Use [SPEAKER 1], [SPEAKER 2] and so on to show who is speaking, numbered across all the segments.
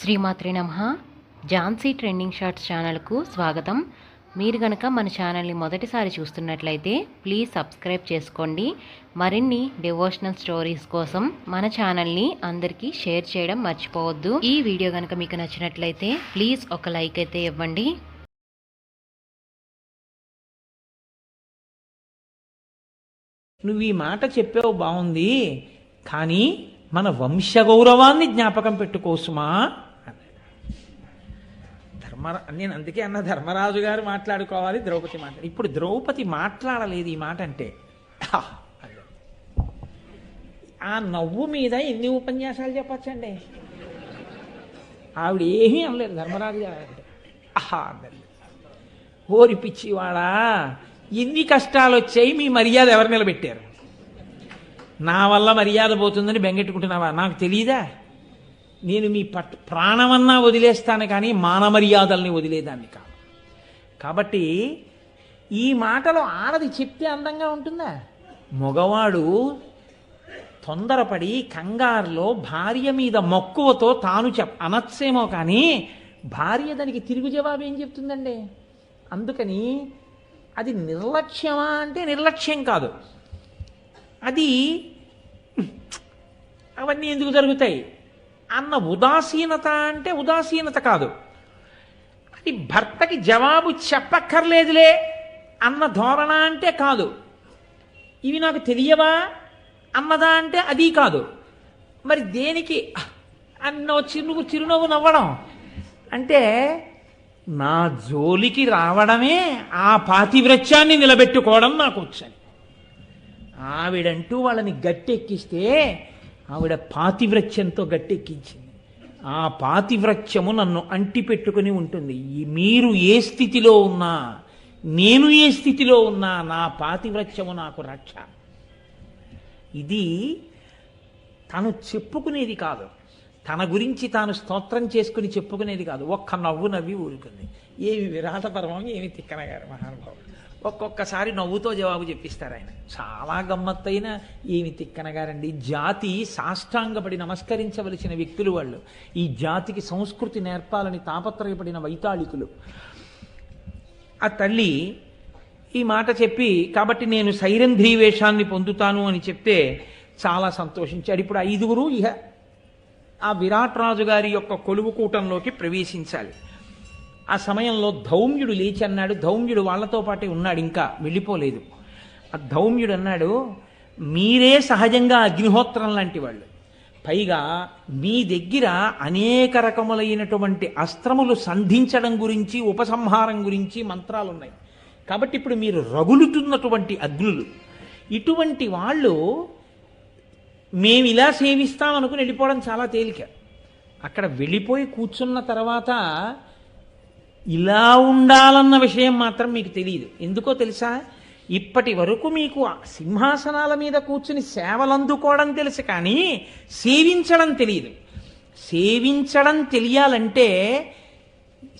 [SPEAKER 1] శ్రీమాత్రి నమ. Jhansi trending shorts ఛానల్కు స్వాగతం. మీరు గనక మన ఛానల్ని మొదటిసారి చూస్తున్నట్లయితే ప్లీజ్ సబ్స్క్రైబ్ చేసుకోండి. మరిన్ని డివోషనల్ స్టోరీస్ కోసం మన ఛానల్ని అందరికీ షేర్ చేయడం మర్చిపోవద్దు. ఈ వీడియో కనుక మీకు నచ్చినట్లయితే ప్లీజ్ ఒక లైక్ అయితే ఇవ్వండి.
[SPEAKER 2] నువ్వు ఈ మాట చెప్పావు బాగుంది కానీ మన వంశగౌరవాన్ని జ్ఞాపకం పెట్టుకోసుమా? ధర్మరా నేను అందుకే అన్న ధర్మరాజు గారు మాట్లాడుకోవాలి ద్రౌపది మాట్లాడు ఇప్పుడు ద్రౌపది మాట్లాడలేదు ఈ మాట అంటే. ఆ నవ్వు మీద ఎన్ని ఉపన్యాసాలు చెప్పచ్చండి? ఆవిడ ఏమీ అనలేదు ధర్మరాజు గారు అంటే. ఆహా అన్నది ఓరి పిచ్చివాడా ఎన్ని కష్టాలు వచ్చాయి మీ మర్యాద ఎవరు నిలబెట్టారు? నా వల్ల మర్యాద పోతుందని బెంగెట్టుకుంటున్నావా? నాకు తెలియదా నేను మీ పట్ ప్రాణమన్నా వదిలేస్తాను కానీ మానమర్యాదల్ని వదిలేదాన్ని కాదు. కాబట్టి ఈ మాటలో ఆడది చెప్తే అందంగా ఉంటుందా? మగవాడు తొందరపడి కంగారులో భార్య మీద మక్కువతో తాను చెప్ అనొచ్చేమో కానీ భార్య దానికి తిరుగు జవాబు ఏం చెప్తుందండి? అందుకని అది నిర్లక్ష్యమా అంటే నిర్లక్ష్యం కాదు. అది అవన్నీ ఎందుకు జరుగుతాయి? అన్న ఉదాసీనత అంటే ఉదాసీనత కాదు. అది భర్తకి జవాబు చెప్పక్కర్లేదులే అన్న ధోరణ అంటే కాదు. ఇవి నాకు తెలియవా? అన్నదా అంటే అది కాదు. మరి దేనికి? అన్న చిరునవ్వు చిరునవ్వు నవ్వడం. అంటే నా జోలికి రావడమే ఆ పాతివ్రత్యాన్ని నిలబెట్టుకోవడం నాకు వచ్చాను. ఆవిడంటూ వాళ్ళని గట్టెక్కిస్తే ఆవిడ పాతివ్రత్యంతో గట్టెక్కించింది. ఆ పాతివ్రత్యము నన్ను అంటి పెట్టుకుని ఉంటుంది మీరు ఏ స్థితిలో ఉన్నా నేను ఏ స్థితిలో ఉన్నా నా పాతివ్రత్యము నాకు రక్ష. ఇది తను చెప్పుకునేది కాదు. తన గురించి తాను స్తోత్రం చేసుకుని చెప్పుకునేది కాదు. ఒక్క నవ్వు నవ్వి ఊరుకుంది. ఏమి విరాటపరమం ఏమి తిక్కనగారు మహానుభావుడు. ఒక్కొక్కసారి నవ్వుతో జవాబు చెప్పిస్తారు ఆయన. చాలా గమ్మత్తైన ఏమి తిక్కనగారండి. జాతి సాష్టాంగపడి నమస్కరించవలసిన వ్యక్తులు వాళ్ళు. ఈ జాతికి సంస్కృతి నేర్పాలని తాపత్రయపడిన వైతాళికులు. ఆ తల్లి ఈ మాట చెప్పి కాబట్టి నేను సైరంధ్రీ వేషాన్ని పొందుతాను అని చెప్తే చాలా సంతోషించాడు. ఇప్పుడు ఐదుగురు ఇహ ఆ విరాట్ రాజు గారి యొక్క కొలువు కూటంలోకి ప్రవేశించాలి. ఆ సమయంలో ధౌమ్యుడు లేచి అన్నాడు ధౌమ్యుడు వాళ్ళతో పాటే ఉన్నాడు ఇంకా వెళ్ళిపోలేదు. ఆ ధౌమ్యుడు అన్నాడు మీరే సహజంగా అగ్నిహోత్రం లాంటి వాళ్ళు. పైగా మీ దగ్గర అనేక రకములైనటువంటి అస్త్రములు సంధించడం గురించి ఉపసంహారం గురించి మంత్రాలు ఉన్నాయి కాబట్టి ఇప్పుడు మీరు రగులుతున్నటువంటి అగ్నులు. ఇటువంటి వాళ్ళు మేము ఇలా సేవిస్తామనుకుని వెళ్ళిపోవడం చాలా తేలిక. అక్కడ వెళ్ళిపోయి కూర్చున్న తర్వాత ఇలా ఉండాలన్న విషయం మాత్రం మీకు తెలియదు ఎందుకో తెలుసా? ఇప్పటి వరకు మీకు ఆ సింహాసనాల మీద కూర్చుని సేవలు అందుకోవడం తెలుసు కానీ సేవించడం తెలియదు సేవించడం తెలియాలంటే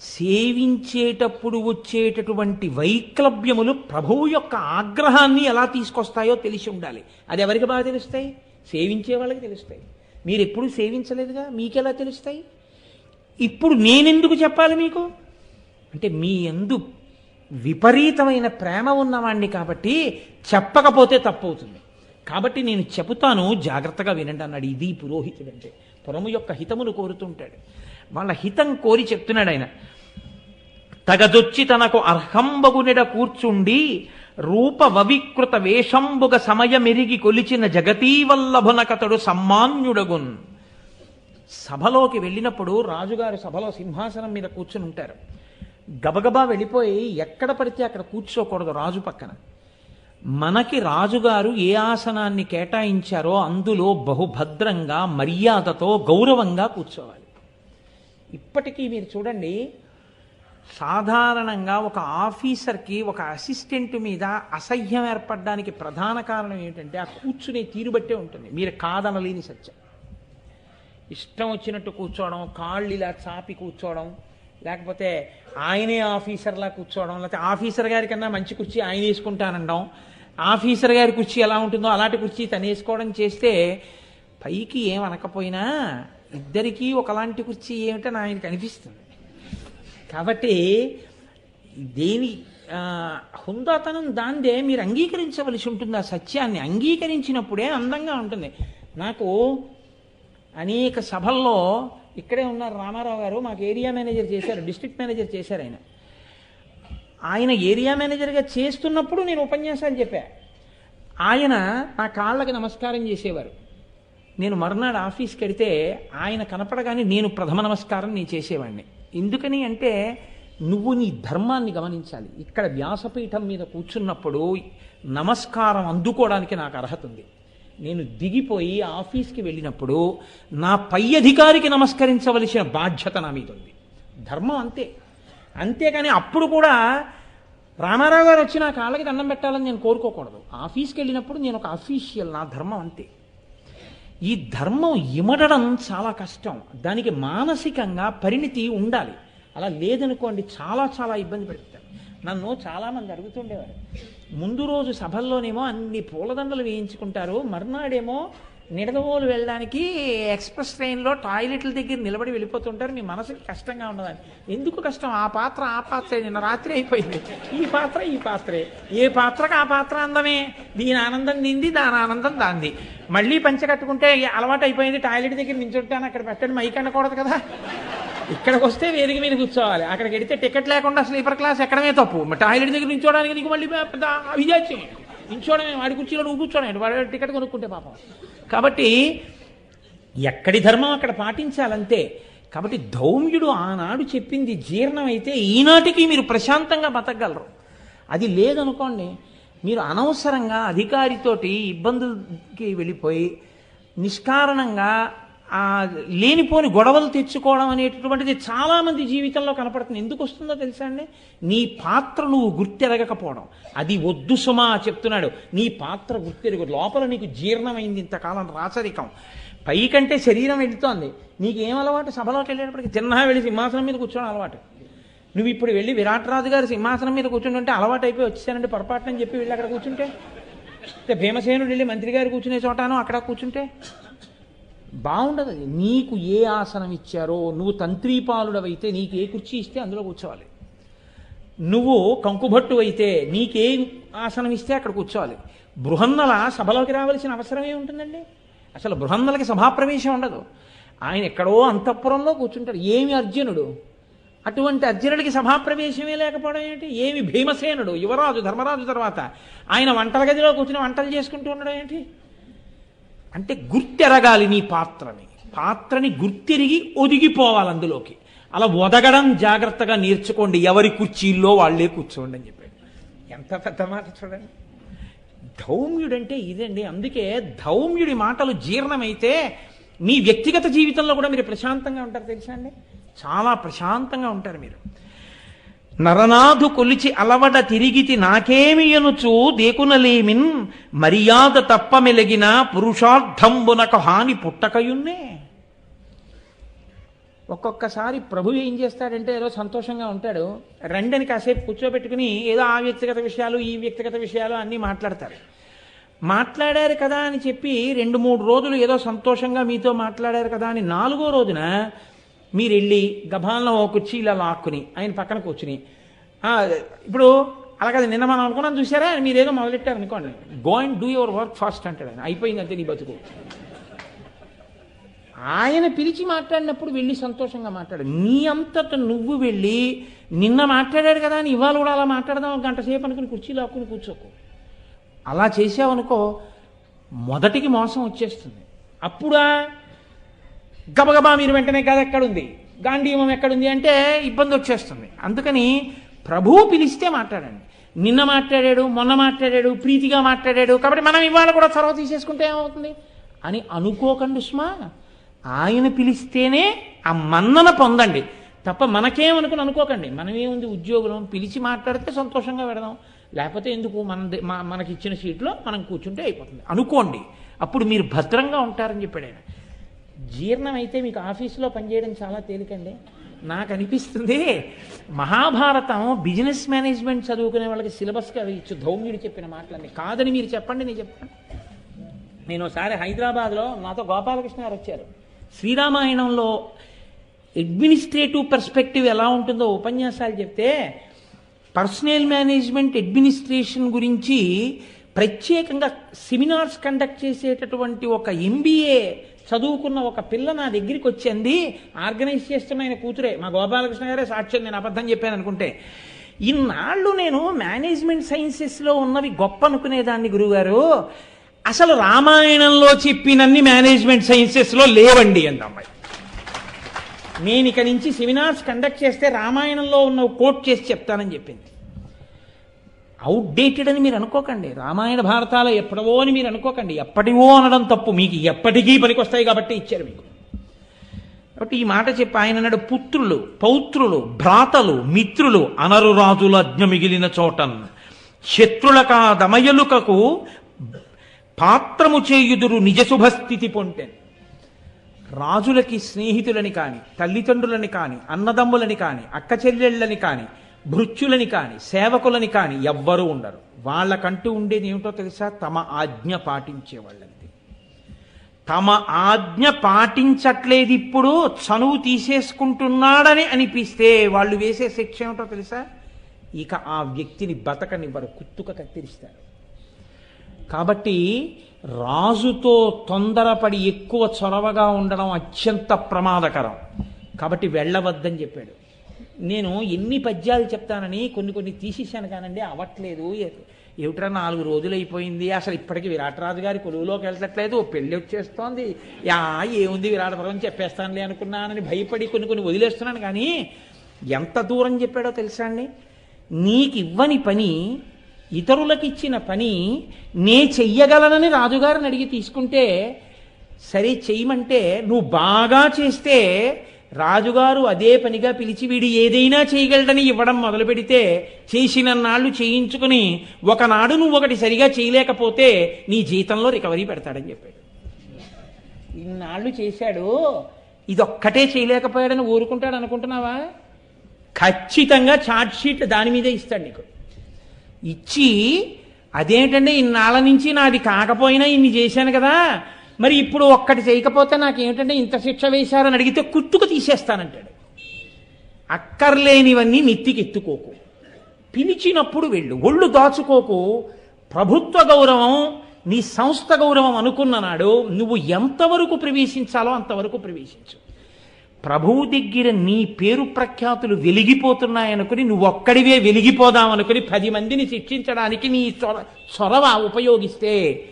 [SPEAKER 2] సేవించేటప్పుడు వచ్చేటటువంటి వైక్లభ్యములు ప్రభువు యొక్క ఆగ్రహాన్ని ఎలా తీసుకొస్తాయో తెలిసి ఉండాలి. అది ఎవరికి బాగా తెలుస్తాయి? సేవించే వాళ్ళకి తెలుస్తాయి. మీరు ఎప్పుడు సేవించలేదుగా? మీకెలా తెలుస్తాయి? ఇప్పుడు నేనెందుకు చెప్పాలి మీకు? అంటే మీ ఎందు విపరీతమైన ప్రేమ ఉన్నవాణ్ణి కాబట్టి చెప్పకపోతే తప్పవుతుంది. కాబట్టి నేను చెబుతాను జాగ్రత్తగా వినండి అన్నాడు ఇది పురోహితుడు అంటే. పురము యొక్క హితమును కోరుతుంటాడు. వాళ్ళ హితం కోరి చెప్తున్నాడు ఆయన. తగదొచ్చి తనకు అర్హంబగునిడ కూర్చుండి రూప వవికృత వేషంబుగ సమయమెరిగి కొలిచిన జగతీవల్లభునకతడు సమ్మాన్యుడగున్. సభలోకి వెళ్ళినప్పుడు రాజుగారు సభలో సింహాసనం మీద కూర్చుని ఉంటారు గబగబా వెళ్ళిపోయి ఎక్కడ పడితే అక్కడ కూర్చోకూడదు రాజు పక్కన. మనకి రాజుగారు ఏ ఆసనాన్ని కేటాయించారో అందులో బహుభద్రంగా మర్యాదతో గౌరవంగా కూర్చోవాలి. ఇప్పటికీ మీరు చూడండి సాధారణంగా ఒక ఆఫీసర్కి ఒక అసిస్టెంట్ మీద అసహ్యం ఏర్పడడానికి ప్రధాన కారణం ఏంటంటే ఆ కూర్చునే తీరుబట్టే ఉంటుంది. మీరు కాదనలేని సత్యం. ఇష్టం వచ్చినట్టు కూర్చోవడం కాళ్ళు ఇలా చాపి కూర్చోవడం లేకపోతే ఆయనే ఆఫీసర్లా కూర్చోవడం లేకపోతే ఆఫీసర్ గారి కన్నా మంచి కుర్చీ ఆయన వేసుకుంటానండం. ఆఫీసర్ గారి కుర్చీ ఎలా ఉంటుందో అలాంటి కుర్చీ తను వేసుకోవడం చేస్తే పైకి ఏమనకపోయినా ఇద్దరికీ ఒకలాంటి కుర్చీ ఏమిటని ఆయనకి అనిపిస్తుంది. కాబట్టి దేని హుందాతనం దాందే మీరు అంగీకరించవలసి ఉంటుంది ఆ సత్యాన్ని. అంగీకరించినప్పుడే అందంగా ఉంటుంది. నాకు అనేక సభల్లో ఇక్కడే ఉన్నారు రామారావు గారు మాకు ఏరియా మేనేజర్ చేశారు డిస్ట్రిక్ట్ మేనేజర్ చేశారు ఆయన. ఆయన ఏరియా మేనేజర్గా చేస్తున్నప్పుడు నేను ఉపన్యాసాలు చెప్పా. ఆయన నా కాళ్ళకి నమస్కారం చేసేవారు. నేను మర్నాడు ఆఫీస్కి వెడితే ఆయన కనపడగానే నేను ప్రథమ నమస్కారం నేను చేసేవాడిని. ఎందుకని అంటే నువ్వు నీ ధర్మాన్ని గమనించాలి. ఇక్కడ వ్యాసపీఠం మీద కూర్చున్నప్పుడు నమస్కారం అందుకోవడానికి నాకు అర్హత ఉంది. నేను దిగిపోయి ఆఫీస్కి వెళ్ళినప్పుడు నా పై అధికారికి నమస్కరించవలసిన బాధ్యత నా మీద ఉంది. ధర్మం అంతే. అంతేకాని అప్పుడు కూడా రామారావు గారు వచ్చి నా కాళ్ళకి దండం పెట్టాలని నేను కోరుకోకూడదు. ఆఫీస్కి వెళ్ళినప్పుడు నేను ఒక అఫీషియల్ నా ధర్మం అంతే. ఈ ధర్మం ఇమడడం చాలా కష్టం. దానికి మానసికంగా పరిణితి ఉండాలి. అలా లేదనుకోండి చాలా చాలా ఇబ్బంది పెడతారు. నన్ను చాలామంది అడుగుతుండేవారు. ముందు రోజు సభల్లోనేమో అన్ని పూలదండలు వేయించుకుంటారు. మర్నాడేమో నిడదవోలు వెళ్ళడానికి ఎక్స్ప్రెస్ ట్రైన్లో టాయిలెట్ల దగ్గర నిలబడి వెళ్ళిపోతుంటారు. మీ మనసుకి కష్టంగా ఉండదని ఎందుకు కష్టం? ఆ పాత్ర ఆ పాత్రే. నిన్న రాత్రి అయిపోయింది. ఈ పాత్ర ఈ పాత్రే. ఏ పాత్రకు ఆ పాత్ర అందమే? దీని ఆనందం నింది దాని ఆనందం దాంది. మళ్ళీ పంచ కట్టుకుంటే అలవాటు అయిపోయింది. టాయిలెట్ దగ్గర నించుంటాను. అక్కడ పెట్టండి. మైక్ అనకూడదు కదా. ఇక్కడికి వస్తే వేదిక మీద కూర్చోవాలి. అక్కడికి వెడితే టికెట్ లేకుండా స్లీపర్ క్లాస్ ఎక్కడమే తప్పు. టాయిలెట్ దగ్గర నించోడానికి నీకు మళ్ళీ పెద్ద అవిజాత్యం నించోడమే వాడి కుర్చీలో నువ్వు కూర్చోడం వాడు టికెట్ కొనుక్కుంటే పాపం. కాబట్టి ఎక్కడి ధర్మం అక్కడ పాటించాలంతే. కాబట్టి ధౌమ్యుడు ఆనాడు చెప్పింది జీర్ణమైతే ఈనాటికి మీరు ప్రశాంతంగా బతకగలరు. అది లేదనుకోండి మీరు అనవసరంగా అధికారితోటి ఇబ్బందులకి వెళ్ళిపోయి నిష్కారణంగా ఆ లేనిపోని గొడవలు తెచ్చుకోవడం అనేటటువంటిది చాలామంది జీవితంలో కనపడుతుంది. ఎందుకు వస్తుందో తెలుసా అండి? నీ పాత్ర నువ్వు గుర్తెరగకపోవడం. అది వద్దు సుమా చెప్తున్నాడు. నీ పాత్ర గుర్తెరుగు. లోపల నీకు జీర్ణమైంది ఇంతకాలం రాచరికం. పైకంటే శరీరం వెళుతోంది. నీకు ఏం అలవాటు? సభలోకి వెళ్ళేటప్పటికి చిన్న వెళ్ళి సింహాసనం మీద కూర్చోవడం అలవాటు. నువ్వు ఇప్పుడు వెళ్ళి విరాట్ రాజు గారి సింహాసనం మీద కూర్చుంటుంటే అలవాటు అయిపోయి వచ్చేసానంటే పొరపాటున అని చెప్పి వెళ్ళి అక్కడ కూర్చుంటే? భీమసేనుడు వెళ్ళి మంత్రి గారు కూర్చునే చోటాను అక్కడ కూర్చుంటే? బాగుండదు. అది నీకు ఏ ఆసనం ఇచ్చారో నువ్వు తంత్రీపాలుడవైతే నీకు ఏ కుర్చీ ఇస్తే అందులో కూర్చోవాలి. నువ్వు కంకుభట్టు అయితే నీకే ఆసనం ఇస్తే అక్కడ కూర్చోవాలి. బృహన్నల సభలోకి రావాల్సిన అవసరం ఏముంటుందండి? అసలు బృహన్నలకి సభాప్రవేశం ఉండదు. ఆయన ఎక్కడో అంతఃపురంలో కూర్చుంటాడు. ఏమి అర్జునుడు? అటువంటి అర్జునుడికి సభాప్రవేశమే లేకపోవడం ఏంటి? ఏమి భీమసేనుడు యువరాజు ధర్మరాజు తర్వాత ఆయన వంటల గదిలో కూర్చుని వంటలు చేసుకుంటూ ఉండడం ఏంటి? అంటే గుర్తెరగాలి నీ పాత్రని. పాత్రని గుర్తిరిగి ఒదిగిపోవాలి అందులోకి. అలా ఒదగడం జాగ్రత్తగా నేర్చుకోండి. ఎవరి కుర్చీల్లో వాళ్ళే కూర్చోండి అని చెప్పాడు. ఎంత పెద్ద మాట చూడండి. ధౌమ్యుడంటే ఇదండి. అందుకే ధౌమ్యుడి మాటలు జీర్ణమైతే మీ వ్యక్తిగత జీవితంలో కూడా మీరు ప్రశాంతంగా ఉంటారు తెలుసా అండి? చాలా ప్రశాంతంగా ఉంటారు మీరు. నరనాథు కొలిచి అలవడ తిరిగితి నాకేమి ఎనుచు దేకునలేమిన్ మర్యాద తప్ప మెలిగిన పురుషార్థంబునకు హాని పుట్టకయున్నే. ఒక్కొక్కసారి ప్రభు ఏం చేస్తాడంటే ఏదో సంతోషంగా ఉంటాడు. రెండని కాసేపు కూర్చోబెట్టుకుని ఏదో ఆ వ్యక్తిగత విషయాలు ఈ వ్యక్తిగత విషయాలు అన్నీ మాట్లాడతారు. మాట్లాడారు కదా అని చెప్పి రెండు మూడు రోజులు ఏదో సంతోషంగా మీతో మాట్లాడారు కదా అని నాలుగో రోజున మీరు వెళ్ళి గభాలను ఒక కుర్చీ ఇలా లాక్కుని ఆయన పక్కన కూర్చుని. ఇప్పుడు అలాగే నిన్న మనం అనుకున్నాం చూసారా మీరు ఏదో మొదలెట్టారు అనుకోండి. Go and do your work fast అంటాడు ఆయన. అయిపోయింది అంతే నీ బతుకు. ఆయన పిలిచి మాట్లాడినప్పుడు వెళ్ళి సంతోషంగా మాట్లాడు. నీ అంతట నువ్వు వెళ్ళి నిన్న మాట్లాడాడు కదా అని ఇవాళ కూడా అలా మాట్లాడదాం గంట సేపు అనుకుని కుర్చీలో హక్కుని కూర్చోకు. అలా చేసావనుకో మొదటికి మోసం వచ్చేస్తుంది. అప్పుడా గబగబా మీరు వెంటనే కాదు ఎక్కడుంది? గాంధీవం ఎక్కడుంది అంటే ఇబ్బంది వచ్చేస్తుంది. అందుకని ప్రభువు పిలిస్తే మాట్లాడండి. నిన్న మాట్లాడాడు మొన్న మాట్లాడాడు ప్రీతిగా మాట్లాడాడు. కాబట్టి మనం ఇవాళ కూడా చొరవ తీసేసుకుంటే ఏమవుతుంది? అని అనుకోకండి సుమా. ఆయన పిలిస్తేనే ఆ మన్నన పొందండి. తప్ప మనకేమనుకుని అనుకోకండి. మనమేముంది ఉద్యోగులం? పిలిచి మాట్లాడితే సంతోషంగా పెడదాం. లేకపోతే ఎందుకు మన మనకి ఇచ్చిన సీట్లో మనం కూర్చుంటే అయిపోతుంది. అనుకోండి. అప్పుడు మీరు భద్రంగా ఉంటారని చెప్పాడు ఆయన. జీర్ణం అయితే మీకు ఆఫీసులో పనిచేయడం చాలా తేలికండి. నాకు అనిపిస్తుంది మహాభారతం బిజినెస్ మేనేజ్మెంట్ చదువుకునే వాళ్ళకి సిలబస్గా అవి ఇచ్చు. ధౌమ్యుడు చెప్పిన మాటలన్నీ. కాదని మీరు చెప్పండి నేను చెప్పండి నేను ఒకసారి హైదరాబాద్లో నాతో గోపాలకృష్ణ గారు వచ్చారు. శ్రీరామాయణంలో అడ్మినిస్ట్రేటివ్ పర్స్పెక్టివ్ ఎలా ఉంటుందో ఉపన్యాసాలు చెప్తే పర్సనల్ మేనేజ్మెంట్ అడ్మినిస్ట్రేషన్ గురించి ప్రత్యేకంగా సెమినార్స్ కండక్ట్ చేసేటటువంటి ఒక ఎంబీఏ చదువుకున్న ఒక పిల్ల నా దగ్గరికి వచ్చింది. ఆర్గనైజ్ చేస్తున్న కూతురే. మా గోపాలకృష్ణ గారే సాక్ష్యం నేను అబద్ధం చెప్పాను అనుకుంటే. ఇన్నాళ్ళు నేను మేనేజ్మెంట్ సైన్సెస్లో ఉన్నవి గొప్ప అనుకునేదాన్ని గురుగారు. అసలు రామాయణంలో చెప్పినన్ని మేనేజ్మెంట్ సైన్సెస్లో లేవండి అంత అమ్మాయి. నేను ఇక నుంచి సెమినార్స్ కండక్ట్ చేస్తే రామాయణంలో ఉన్న కోట్ చేసి చెప్తానని చెప్పింది. అవుట్డేటెడ్ అని మీరు అనుకోకండి. రామాయణ భారతాలు ఎప్పుడవో అని మీరు అనుకోకండి. ఎప్పటివో అనడం తప్పు. మీకు ఎప్పటికీ పనికొస్తాయి కాబట్టి ఇచ్చారు మీకు. కాబట్టి ఈ మాట చెప్పి ఆయన అన్నాడు పుత్రులు పౌత్రులు భ్రాతలు మిత్రులు అనరు రాజుల అజ్ఞ మిగిలిన చోటన్. శత్రుల దమయలుకకు పాత్రము చేయుదురు నిజశుభస్థితి పొంటెన్ రాజులకి స్నేహితులని కాని తల్లిదండ్రులని కాని అన్నదమ్ములని కాని అక్క చెల్లెళ్ళని కాని భృత్యులని కాని సేవకులని కాని ఎవ్వరూ ఉండరు. వాళ్ళకంటూ ఉండేది ఏమిటో తెలుసా? తమ ఆజ్ఞ పాటించే వాళ్ళది తమ ఆజ్ఞ పాటించట్లేదు ఇప్పుడు చనువు తీసేసుకుంటున్నాడని అనిపిస్తే వాళ్ళు వేసే శిక్ష ఏమిటో తెలుసా? ఇక ఆ వ్యక్తిని బతకనివ్వరు కుత్తుక కత్తిరిస్తారు. కాబట్టి రాజుతో తొందరపడి ఎక్కువ చొరవగా ఉండడం అత్యంత ప్రమాదకరం. కాబట్టి వెళ్ళవద్దని చెప్పాడు. నేను ఎన్ని పద్యాలు చెప్తానని కొన్ని కొన్ని తీసేసాను కానండి అవ్వట్లేదు ఏమిట్రా నాలుగు రోజులు అయిపోయింది? అసలు ఇప్పటికి విరాటరాజు గారి కొలువులోకి వెళ్ళట్లేదు పెళ్ళి వచ్చేస్తోంది. యా ఏముంది విరాటపురం చెప్పేస్తానులే అనుకున్నానని భయపడి కొన్ని కొన్ని వదిలేస్తున్నాను కానీ ఎంత దూరం చెప్పాడో తెలుసా అండి? నీకు ఇవ్వని పని ఇతరులకు ఇచ్చిన పని నే చెయ్యగలనని రాజుగారిని అడిగి తీసుకుంటే సరే చెయ్యమంటే నువ్వు బాగా చేస్తే రాజుగారు అదే పనిగా పిలిచి వీడు ఏదైనా చేయగలడని ఇవ్వడం మొదలు పెడితే చేసిన నాళ్ళు చేయించుకుని ఒకనాడు నువ్వు ఒకటి సరిగా చేయలేకపోతే నీ జీతంలో రికవరీ పెడతాడని చెప్పాడు. ఇన్నాళ్ళు చేశాడు. ఇదొక్కటే చేయలేకపోయాడని ఊరుకుంటాడు అనుకుంటున్నావా? ఖచ్చితంగా ఛార్జ్ షీట్ దాని మీదే ఇస్తాడు నీకు. ఇచ్చి అదేంటంటే ఇన్నాళ్ళ నుంచి నాది కాకపోయినా ఇన్ని చేశాను కదా మరి ఇప్పుడు ఒక్కటి చేయకపోతే నాకేమిటంటే ఇంత శిక్ష వేశారని అడిగితే కుత్తుకు తీసేస్తానంటాడు. అక్కర్లేనివన్నీ నెత్తికెత్తుకోకు. పిలిచినప్పుడు వెళ్ళు. ఒళ్ళు దాచుకోకు. ప్రభుత్వ గౌరవం నీ సంస్థ గౌరవం అనుకున్ననాడు నువ్వు ఎంతవరకు ప్రవేశించాలో అంతవరకు ప్రవేశించు. ప్రభువు దగ్గర నీ పేరు ప్రఖ్యాతులు వెలిగిపోతున్నాయనుకుని నువ్వు ఒక్కడివే వెలిగిపోదామనుకుని పది మందిని శిక్షించడానికి నీ చొర చొరవ ఉపయోగిస్తే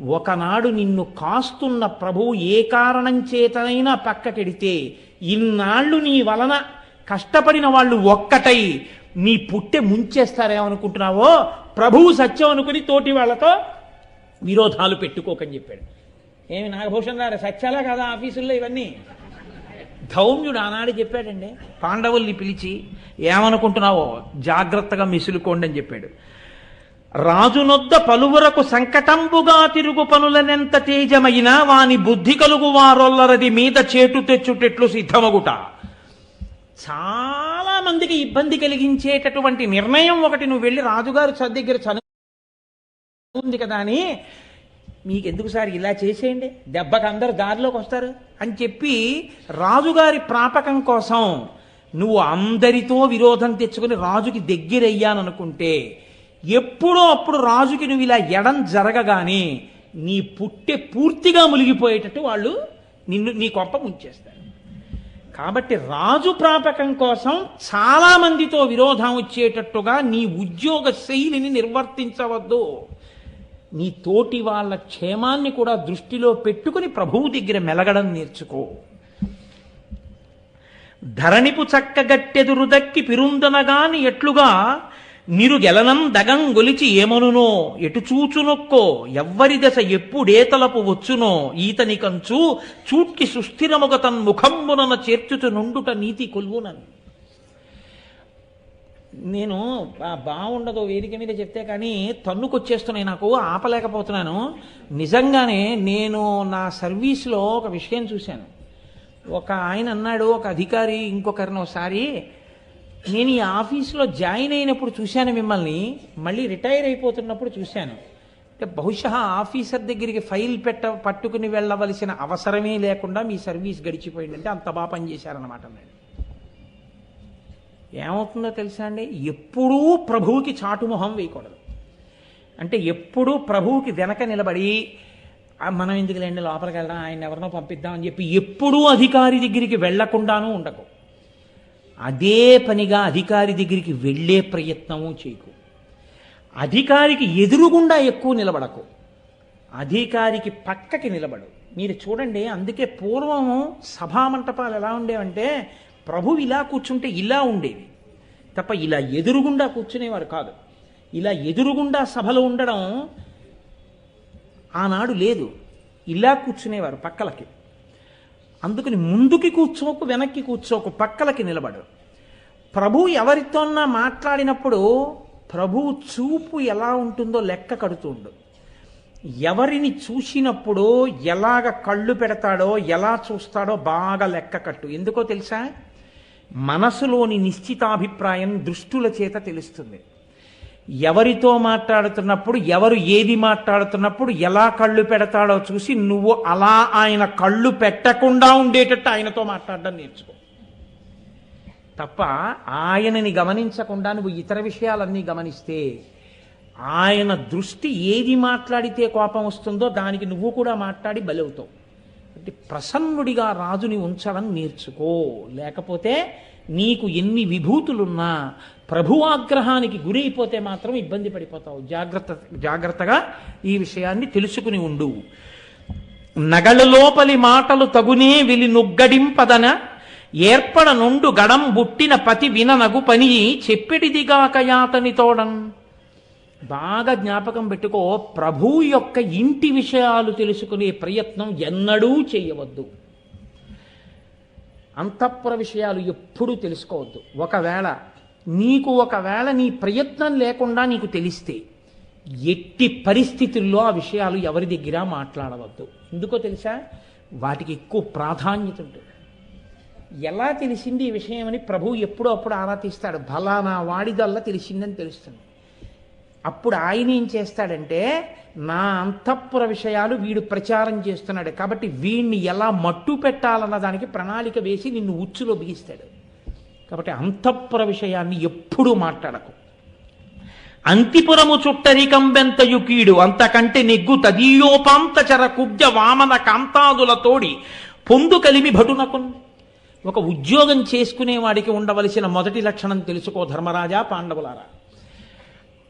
[SPEAKER 2] ఒకనాడు నిన్ను కాస్తున్న ప్రభువు ఏ కారణం చేతనైనా పక్కకెడితే ఇన్నాళ్ళు నీ వలన కష్టపడిన వాళ్ళు ఒక్కటై నీ పుట్టె ముంచేస్తారేమనుకుంటున్నావో? ప్రభువు సత్యం అనుకుని తోటి వాళ్ళతో విరోధాలు పెట్టుకోకని చెప్పాడు. ఏమి నాగభూషణ్ గారు సత్యాలే కదా ఆఫీసుల్లో ఇవన్నీ? ధౌమ్యుడు ఆనాడు చెప్పాడండి పాండవుల్ని పిలిచి ఏమనుకుంటున్నావో జాగ్రత్తగా మిసులుకోండి అని చెప్పాడు. రాజునొద్ద పలువురకు సంకటంబుగా తిరుగు పనులనెంత తేజమైనా వాని బుద్ధి కలుగు వారొల్లరది మీద చేటు తెచ్చుటెట్లు సిద్ధమగుట. చాలా మందికి ఇబ్బంది కలిగించేటటువంటి నిర్ణయం ఒకటి నువ్వు వెళ్ళి రాజుగారు చ దగ్గర చను ఉంది కదా అని మీకెందుకు సార్ ఇలా చేసేయండి? దెబ్బకి అందరు దారిలోకి వస్తారు అని చెప్పి రాజుగారి ప్రాపకం కోసం నువ్వు అందరితో విరోధం తెచ్చుకుని రాజుకి దగ్గరయ్యాననుకుంటే ఎప్పుడో అప్పుడు రాజుకి నువ్వు ఇలా ఎడం జరగగానే నీ పుట్టె పూర్తిగా మునిగిపోయేటట్టు వాళ్ళు నిన్ను నీ కొంప ముంచేస్తారు. కాబట్టి రాజు ప్రాపకం కోసం చాలా మందితో విరోధం వచ్చేటట్టుగా నీ ఉద్యోగ శైలిని నిర్వర్తించవద్దు. నీ తోటి వాళ్ళ క్షేమాన్ని కూడా దృష్టిలో పెట్టుకుని ప్రభువు దగ్గర మెలగడం నేర్చుకో. ధరణిపు చక్కగట్టెదురు దక్కి పిరుందనగాని ఎట్లుగా మీరు గెలనం దగం గొలిచి ఏమనునో ఎటు చూచునొక్కో ఎవ్వరి దశ ఎప్పుడే తలపు వచ్చునో ఈతని కంచు చూట్కి సుస్థిరముగ తన్ ముఖంబునన చేర్చుచు నుండుట నీతి కొల్వునని. నేను బాగుండదు వేదిక మీద చెప్తే కానీ తన్నుకొచ్చేస్తున్నాయి నాకు ఆపలేకపోతున్నాను. నిజంగానే నేను నా సర్వీస్లో ఒక విషయం చూశాను. ఒక ఆయన అన్నాడు ఒక అధికారి ఇంకొకరిని ఒకసారి నేను ఈ ఆఫీస్లో జాయిన్ అయినప్పుడు చూశాను మిమ్మల్ని మళ్ళీ రిటైర్ అయిపోతున్నప్పుడు చూశాను. అంటే బహుశా ఆఫీసర్ దగ్గరికి ఫైల్ పెట్ట పట్టుకుని వెళ్ళవలసిన అవసరమే లేకుండా మీ సర్వీస్ గడిచిపోయిందంటే అంత బాగా పనిచేశారనమాట నేను ఏమవుతుందో తెలుసా అండి? ఎప్పుడూ ప్రభువుకి చాటుమొహం వేయకూడదు. అంటే ఎప్పుడూ ప్రభువుకి వెనక నిలబడి మనం ఎందుకు లేండి లోపలికి వెళ్దాం ఆయన ఎవరినో పంపిద్దామని చెప్పి ఎప్పుడూ అధికారి దగ్గరికి వెళ్ళకుండానూ ఉండకు. అదే పనిగా అధికారి దగ్గరికి వెళ్ళే ప్రయత్నము చేయకు. అధికారికి ఎదురుగుండా ఎక్కువ నిలబడకు. అధికారికి పక్కకి నిలబడు. మీరు చూడండి అందుకే పూర్వము సభామంటపాలు ఎలా ఉండేవంటే ప్రభు ఇలా కూర్చుంటే ఇలా ఉండేవి. తప్ప ఇలా ఎదురుగుండా కూర్చునేవారు కాదు. ఇలా ఎదురుగుండా సభలో ఉండడం ఆనాడు లేదు. ఇలా కూర్చునేవారు పక్కలకి. అందుకని ముందుకి కూర్చోకు వెనక్కి కూర్చోకు పక్కలకి నిలబడు. ప్రభు ఎవరితోన్నా మాట్లాడినప్పుడు ప్రభు చూపు ఎలా ఉంటుందో లెక్క కడుతుండు ఎవరిని చూసినప్పుడు ఎలాగ కళ్ళు పెడతాడో ఎలా చూస్తాడో బాగా లెక్క కట్టు. ఎందుకో తెలుసా? మనసులోని నిశ్చితాభిప్రాయం దృష్టుల చేత తెలుస్తుంది. ఎవరితో మాట్లాడుతున్నప్పుడు ఎవరు ఏది మాట్లాడుతున్నప్పుడు ఎలా కళ్ళు పెడతాడో చూసి నువ్వు అలా ఆయన కళ్ళు పెట్టకుండా ఉండేటట్టు ఆయనతో మాట్లాడడం నేర్చుకో. తప్ప ఆయనని గమనించకుండా నువ్వు ఇతర విషయాలన్నీ గమనిస్తే ఆయన దృష్టి ఏది మాట్లాడితే కోపం వస్తుందో దానికి నువ్వు కూడా మాట్లాడి బలవుతావు. అంటే ప్రసన్నుడిగా రాజుని ఉంచడం నేర్చుకో. లేకపోతే నీకు ఎన్ని విభూతులున్నా ప్రభువాగ్రహానికి గురైపోతే మాత్రం ఇబ్బంది పడిపోతావు. జాగ్రత్త జాగ్రత్తగా ఈ విషయాన్ని తెలుసుకుని ఉండు. నగల లోపలి మాటలు తగునే విలి నుగ్గడింపదన ఏర్పడ నుండు గడం బుట్టిన పతి విననగు పని చెప్పిడిదిగాక యాతని తోడన్. బాగా జ్ఞాపకం పెట్టుకో ప్రభు యొక్క ఇంటి విషయాలు తెలుసుకునే ప్రయత్నం ఎన్నడూ చేయవద్దు. అంతఃపుర విషయాలు ఎప్పుడూ తెలుసుకోవద్దు. ఒకవేళ నీకు ఒకవేళ నీ ప్రయత్నం లేకుండా నీకు తెలిస్తే ఎట్టి పరిస్థితుల్లో ఆ విషయాలు ఎవరి దగ్గర మాట్లాడవద్దు. ఎందుకో తెలుసా? వాటికి ఎక్కువ ప్రాధాన్యత ఉంటుంది. ఎలా తెలిసింది ఈ విషయం అని ప్రభు ఎప్పుడో అప్పుడు ఆరా తీస్తాడు. ఫలానా వాడిదల్లా తెలిసిందని తెలుస్తుంది. అప్పుడు ఆయన ఏం చేస్తాడంటే నా అంతఃపుర విషయాలు వీడు ప్రచారం చేస్తున్నాడు. కాబట్టి వీడిని ఎలా మట్టు పెట్టాలన్న దానికి ప్రణాళిక వేసి నిన్ను ఉచ్చులో బిగిస్తాడు. కాబట్టి అంతఃపుర విషయాన్ని ఎప్పుడూ మాట్లాడకు. అంతిపురము చుట్టరికంబెంతయు కీడు అంతకంటే నెగ్గు తదీయోపాంతచర కుబ్జ వామన కాంతాదులతోడి పొందు కలిమి భటునకున్. ఒక ఉద్యోగం చేసుకునేవాడికి ఉండవలసిన మొదటి లక్షణం తెలుసుకో ధర్మరాజా పాండవులారా.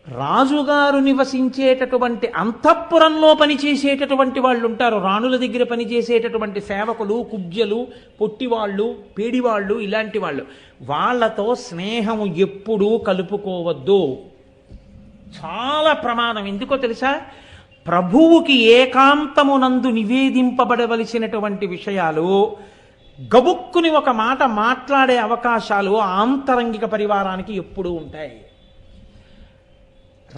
[SPEAKER 2] రాజుగారు నివసించేటటువంటి అంతఃపురంలో పనిచేసేటటువంటి వాళ్ళు ఉంటారు రాణుల దగ్గర పనిచేసేటటువంటి సేవకులు కుబ్జలు పొట్టివాళ్ళు పేడివాళ్ళు ఇలాంటి వాళ్ళు. వాళ్ళతో స్నేహము ఎప్పుడూ కలుపుకోవద్దు. చాలా ప్రమాదం. ఎందుకో తెలుసా? ప్రభువుకి ఏకాంతమునందు నివేదింపబడవలసినటువంటి విషయాలు గబుక్కుని ఒక మాట మాట్లాడే అవకాశాలు ఆంతరంగిక పరివారానికి ఎప్పుడూ ఉంటాయి.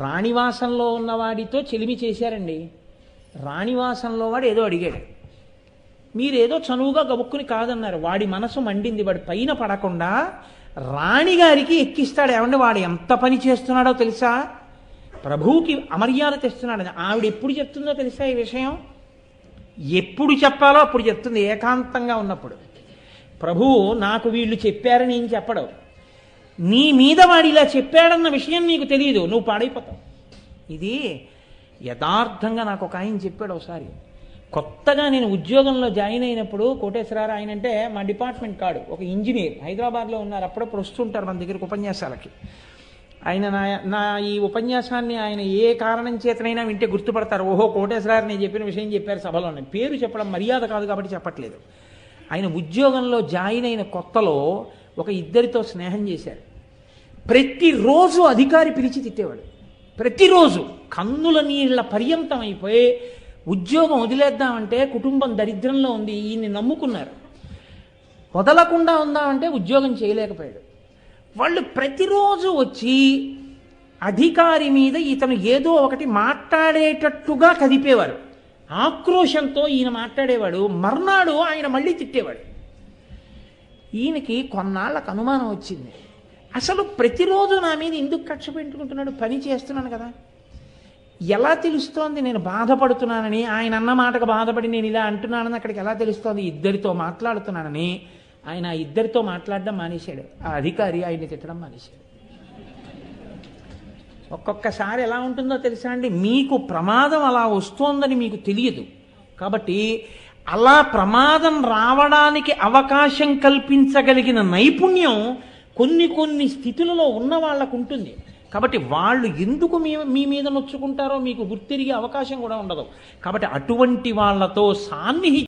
[SPEAKER 2] రాణివాసంలో ఉన్నవాడితో చెలిమి చేశారండి. రాణివాసంలో వాడు ఏదో అడిగాడు. మీరేదో చనువుగా గబుక్కుని కాదన్నారు. వాడి మనసు మండింది. వాడి పైన పడకుండా రాణిగారికి ఎక్కిస్తాడు. ఏమంటే వాడు ఎంత పని చేస్తున్నాడో తెలుసా? ప్రభువుకి అమర్యాద తెస్తున్నాడని ఆవిడ ఎప్పుడు చెప్తుందో తెలుసా ఈ విషయం? ఎప్పుడు చెప్పాలో అప్పుడు చెప్తుంది. ఏకాంతంగా ఉన్నప్పుడు. ప్రభువు నాకు వీళ్ళు చెప్పారని ఏం చెప్పడం. నీ మీద వాడు ఇలా చెప్పాడన్న విషయం నీకు తెలియదు నువ్వు పాడైపోతావు. ఇది యథార్థంగా నాకు ఒక ఆయన చెప్పాడు ఒకసారి. కొత్తగా నేను ఉద్యోగంలో జాయిన్ అయినప్పుడు కోటేశ్వరరావు ఆయన అంటే మా డిపార్ట్మెంట్ కాడు. ఒక ఇంజనీర్. హైదరాబాద్లో ఉన్నారు. అప్పుడప్పుడు వస్తుంటారు మన దగ్గరికి ఉపన్యాసాలకి. ఆయన నా నా ఈ ఉపన్యాసాన్ని ఆయన ఏ కారణం చేతనైనా వింటే గుర్తుపడతారు. ఓహో కోటేశ్వరరావు నేను చెప్పిన విషయం చెప్పారు సభలోనే పేరు చెప్పడం మర్యాద కాదు కాబట్టి చెప్పట్లేదు. ఆయన ఉద్యోగంలో జాయిన్ అయిన కొత్తలో ఒక ఇద్దరితో స్నేహం చేశారు. ప్రతిరోజు అధికారి పిలిచి తిట్టేవాడు. ప్రతిరోజు కన్నుల నీళ్ళ పర్యంతం అయిపోయి ఉద్యోగం వదిలేద్దామంటే కుటుంబం దరిద్రంలో ఉంది ఈయన్ని నమ్ముకున్నారు. వదలకుండా ఉందామంటే ఉద్యోగం చేయలేకపోయాడు. వాళ్ళు ప్రతిరోజు వచ్చి అధికారి మీద ఇతను ఏదో ఒకటి మాట్లాడేటట్టుగా కదిపేవారు. ఆక్రోశంతో ఈయన మాట్లాడేవాడు. మర్నాడు ఆయన మళ్ళీ తిట్టేవాడు. ఈయనకి కొన్నాళ్ళకు అనుమానం వచ్చింది. అసలు ప్రతిరోజు నా మీద ఎందుకు కక్ష పెట్టుకుంటున్నాడు? పని చేస్తున్నాను కదా. ఎలా తెలుస్తోంది నేను బాధపడుతున్నానని ఆయన అన్న మాటకు బాధపడి నేను ఇలా అంటున్నానని అక్కడికి ఎలా తెలుస్తోంది? ఇద్దరితో మాట్లాడుతున్నానని. ఆయన ఆ ఇద్దరితో మాట్లాడడం మానేశాడు. ఆ అధికారి ఆయన్ని తిట్టడం మానేశాడు. ఒక్కొక్కసారి ఎలా ఉంటుందో తెలుసా అండి? మీకు ప్రమాదం అలా వస్తోందని మీకు తెలియదు. కాబట్టి అలా ప్రమాదం రావడానికి అవకాశం కల్పించగలిగిన నైపుణ్యం కొన్ని కొన్ని స్థితులలో ఉన్న వాళ్ళకు ఉంటుంది. కాబట్టి వాళ్ళు ఎందుకు మీ మీ మీద నొచ్చుకుంటారో మీకు గుర్తిరిగే అవకాశం కూడా ఉండదు. కాబట్టి అటువంటి వాళ్ళతో సాన్నిహి